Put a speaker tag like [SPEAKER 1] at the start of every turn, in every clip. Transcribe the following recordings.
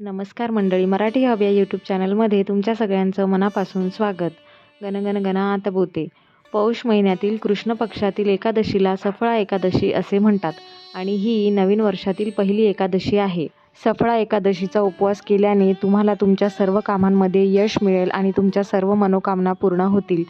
[SPEAKER 1] नमस्कार मंडळी मराठी हव्या यूट्यूब चॅनलमध्ये तुमच्या सगळ्यांचं मनापासून स्वागत. गणगण गणात बोते. पौष महिन्यातील कृष्ण पक्षातील एकादशीला सफळा एकादशी असे म्हणतात आणि ही नवीन वर्षातील पहिली एकादशी आहे. सफळा एकादशीचा उपवास केल्याने तुम्हाला तुमच्या सर्व कामांमध्ये यश मिळेल आणि तुमच्या सर्व मनोकामना पूर्ण होतील.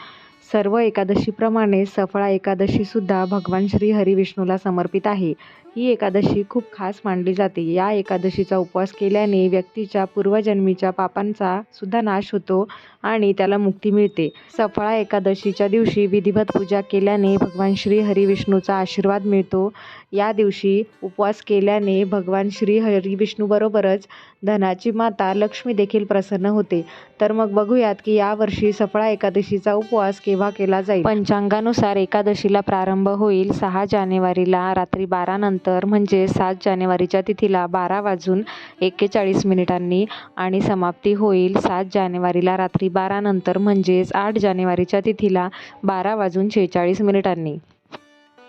[SPEAKER 1] सर्व एकादशीप्रमाणे सफळा एकादशीसुद्धा भगवान श्री हरिविष्णूला समर्पित आहे. ही एकादशी खूप खास मानली जाते. या एकादशीचा उपवास केल्याने व्यक्तीच्या पूर्वजन्मीच्या पापांचा सुद्धा नाश होतो आणि त्याला मुक्ती मिळते. सफळा एकादशीच्या दिवशी विधिवत पूजा केल्याने भगवान श्री हरिविष्णूचा आशीर्वाद मिळतो. या दिवशी उपवास केल्याने भगवान श्री हरिविष्णूबरोबरच धनाची माता लक्ष्मी देखील प्रसन्न होते. तर मग बघूयात की यावर्षी सफळा एकादशीचा उपवास केव्हा केला जाईल. पंचांगानुसार एकादशीला प्रारंभ होईल सहा जानेवारीला रात्री बारा नंतर म्हणजे सात जानेवारीच्या तिथीला बारा वाजून एक्केचाळीस मिनिटांनी आणि समाप्ती होईल सात जानेवारीला रात्री बारा नंतर म्हणजेच आठ जानेवारीच्या तिथीला बारा वाजून शेहेचाळीस मिनिटांनी.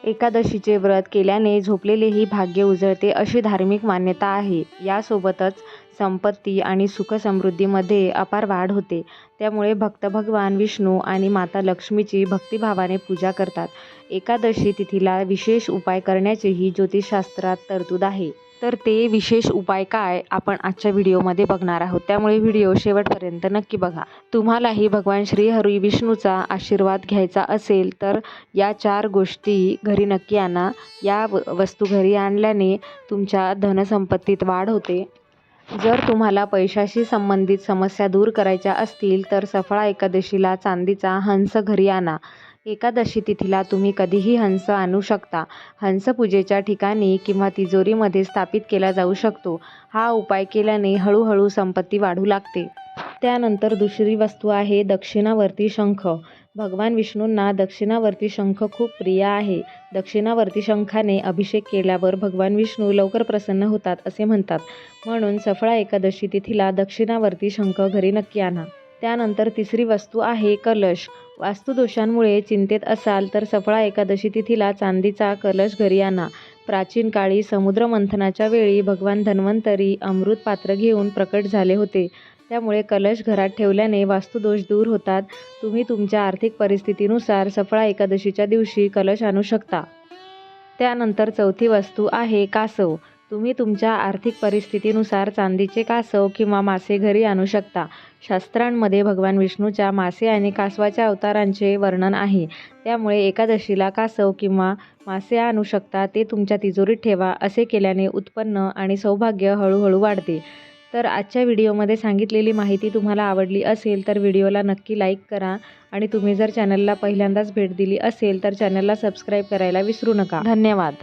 [SPEAKER 1] एकादशीचे व्रत केल्याने झोपलेलेही भाग्य उजळते अशी धार्मिक मान्यता आहे. यासोबतच संपत्ती आणि सुखसमृद्धीमध्ये अपार वाढ होते. त्यामुळे भक्त भगवान विष्णू आणि माता लक्ष्मीची भक्तिभावाने पूजा करतात. एकादशी तिथीला विशेष उपाय करण्याचीही ज्योतिषशास्त्रात तरतूद आहे. तर ते विशेष उपाय काय आपण आजच्या व्हिडिओमध्ये बघणार आहोत. त्यामुळे व्हिडिओ शेवटपर्यंत नक्की बघा. तुम्हालाही भगवान श्री हरी विष्णूचा आशीर्वाद घ्यायचा असेल तर या चार गोष्टी घरी नक्की आणा. या व वस्तू घरी आणल्याने तुमच्या धनसंपत्तीत वाढ होते. जर तुम्हाला पैशाशी संबंधित समस्या दूर करायच्या असतील तर सफळा एकादशीला चांदीचा हंस घरी आणा. एकादशी तिथीला तुम्ही कधीही हंस आणू शकता. हंस पूजेच्या ठिकाणी किंवा तिजोरीमध्ये स्थापित केला जाऊ शकतो. हा उपाय केल्याने हळूहळू संपत्ती वाढू लागते. त्यानंतर दुसरी वस्तू आहे दक्षिणावर्ती शंख. भगवान विष्णूंना दक्षिणावर्ती शंख खूप प्रिय आहे. दक्षिणावर्ती शंखाने अभिषेक केल्यावर भगवान विष्णू लवकर प्रसन्न होतात असे म्हणतात. म्हणून सफळा एकादशी तिथीला दक्षिणावर्ती शंख घरी नक्की आणा. त्यानंतर तिसरी वस्तू आहे कलश. वास्तुदोषांमुळे चिंतेत असाल तर सफळा एकादशी तिथीला चांदीचा कलश घरी आणा. प्राचीन काळी समुद्रमंथनाच्या वेळी भगवान धन्वंतरी अमृत पात्र घेऊन प्रकट झाले होते. त्यामुळे कलश घरात ठेवल्याने वास्तुदोष दूर होतात. तुम्ही तुमच्या आर्थिक परिस्थितीनुसार सफळा एकादशीच्या दिवशी कलश आणू शकता. त्यानंतर चौथी वस्तू आहे कासव. तुम्ही तुमच्या आर्थिक परिस्थितीनुसार चांदीचे कासव किंवा मासे घरी आणू शकता. शास्त्रांमध्ये भगवान विष्णूच्या मासे आणि कासवाच्या अवतारांचे वर्णन आहे. त्यामुळे एकादशीला कासव किंवा मासे आणू शकता ते तुमच्या तिजोरीत ठेवा असे केल्याने उत्पन्न आणि सौभाग्य हळूहळू वाढते. तर आजच्या व्हिडिओमध्ये सांगितलेली माहिती तुम्हाला आवडली असेल तर व्हिडिओला नक्की लाईक करा आणि तुम्ही जर चॅनलला पहिल्यांदाच भेट दिली असेल तर चॅनलला सबस्क्राईब करायला विसरू नका. धन्यवाद.